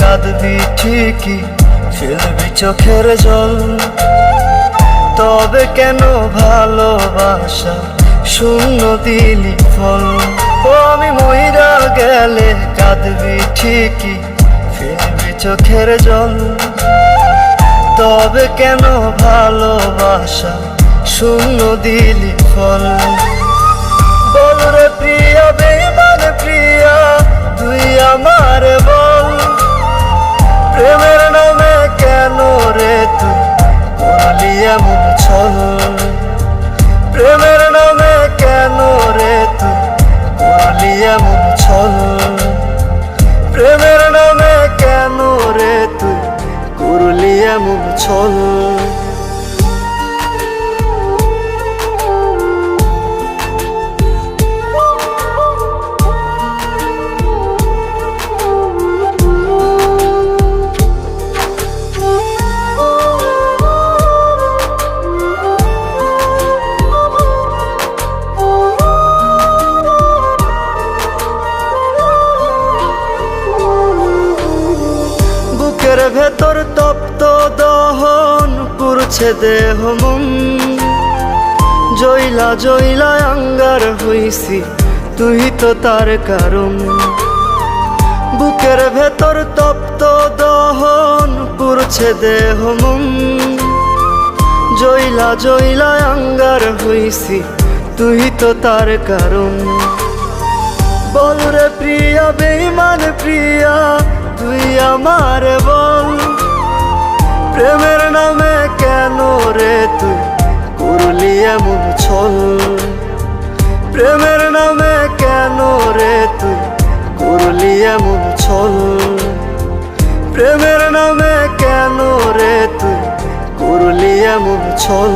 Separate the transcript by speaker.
Speaker 1: কাঁদবি ঠিকই ফেলবি চোখের জল। তবে কেন ভালোবাসা শূন্য দিলি ফল? ও আমি মহিরা গেলে কাঁদবি ঠিকই ফেলবি চোখের জল। তবে কেন ভালোবাসা শূন্য দিলি ফল? বল রে প্রিয়া এমন ছল। প্রেমের নামে কেন রে তুই করলি এমন ছল? প্রেমের নামে কেন রে তুই করলি এমন ছল? বুকের ভেতর তপ্ত দহন পুরছে দেহ মন। জইলা জইলা আঙ্গার হইছি তুই তো তার কারণ। বুকের ভেতর তপ্ত দহন পুরছে দেহ মন। জইলা জইলা আঙ্গার হইছি তুই তো তার কারণ। বল রে প্রিয়া বেইমান প্রিয়া তুই আমার বল। প্রেমের নামে কেন রে তুই করলি এমন ছল? প্রেমের নামে কেন রে তুই করলি এমন ছল? প্রেমের নামে কেন রে তুই করলি এমন ছল?